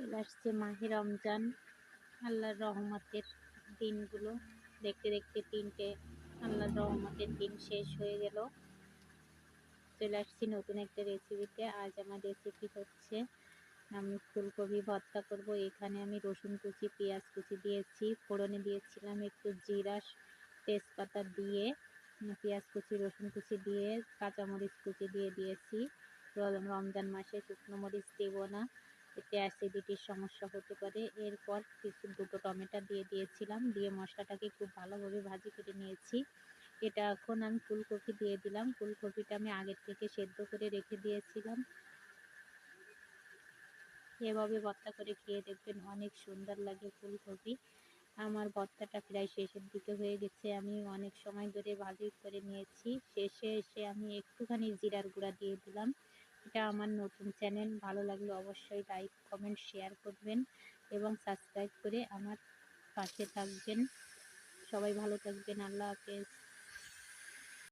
চলে আসছে মাহে রমজান। আল্লাহর রহমতের দিনগুলো দেখতে দেখতে তিনটে, আল্লাহর রহমতের দিন শেষ হয়ে গেল। চলে আসছি নতুন একটা রেসিপিতে আজ আমার রেসিপি হচ্ছে, আমি ফুলকপি ভর্তা করব। এখানে আমি রসুন কুচি, পেঁয়াজ কুচি দিয়েছি, ফোড়নে দিয়েছিলাম একটু জিরা, তেজপাতা দিয়ে, পেঁয়াজ কুচি, রসুন কুচি দিয়ে, কাঁচামরিচ কুচি দিয়ে দিয়েছি। রমজান মাসে শুকনো মরিচ দেব না। এতে অ্যাসিডিটির সমস্যা হতে পারে। এরপর কিছু দুটো টমেটো দিয়ে দিয়েছিলাম, দিয়ে মশলাটাকে খুব ভালোভাবে ভাজি করে নিয়েছি। এটা এখন আমি ফুলকপি দিয়ে দিলাম। ফুলকপিটা আমি আগের থেকে সেদ্ধ করে রেখে দিয়েছিলাম। এভাবে ভর্তা করে খেয়ে দেখবেন অনেক সুন্দর লাগে ফুলকপি। আমার ভর্তাটা প্রায় শেষের দিকে হয়ে গেছে। আমি অনেক সময় ধরে ভাজি করে নিয়েছি। শেষে এসে আমি একটুখানি জিরার গুঁড়া দিয়ে দিলাম। এটা আমার নতুন চ্যানেল, ভালো লাগলে অবশ্যই লাইক কমেন্ট শেয়ার করবেন এবং সাবস্ক্রাইব করে আমার পাশে থাকবেন। সবাই ভালো থাকবেন, আল্লাহ হাফেজ।